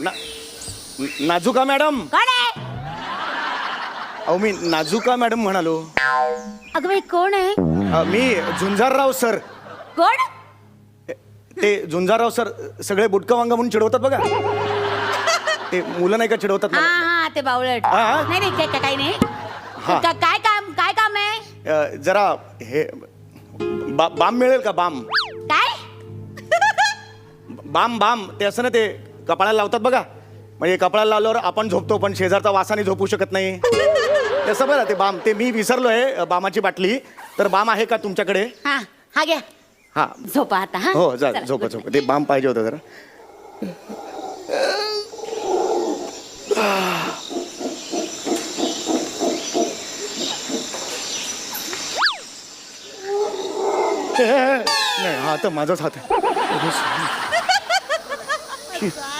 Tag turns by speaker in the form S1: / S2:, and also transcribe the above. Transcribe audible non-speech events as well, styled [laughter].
S1: ना नाजुका मॅडम?
S2: कोण आहे?
S1: अहो मी नाजुका मॅडम म्हणालो.
S2: अगं बाई कोण आहे?
S1: अ, मी झुंजारराव सर.
S2: कोण?
S1: ते झुंजारराव सर सगळे बुटका वांगा म्हणून चिडवतात बघा. ते मुलं नाही का चिडवतात
S2: हा
S1: मला?
S2: हा ते बावळट.
S1: हा, हा.
S2: नाही नाही काय- काय काही नाही.
S1: हा.
S2: का- काय काम काय काम आहे?
S1: अ, जरा हे बा बाम मिळेल का बाम?
S2: काय?
S1: बाम बाम ते असं ना ते कपाळाला लावतात बघा. म्हणजे कपाळाला लावल्यावर आपण झोपतो पण शेजारचा वासाने झोपू शकत नाही. तसं बरं ते बाम ते मी विसरलोय बामाची बाटली. तर बाम आहे का तुमच्याकडे?
S2: हा हा घ्या.
S1: हा.
S2: झोपा आता हा.
S1: हो जा
S2: चला,
S1: झोप
S2: good
S1: झोप.
S2: night.
S1: ते बाम पाहिजे होतं जरा. नाही हा तर माझाच हात आहे. [laughs] [laughs]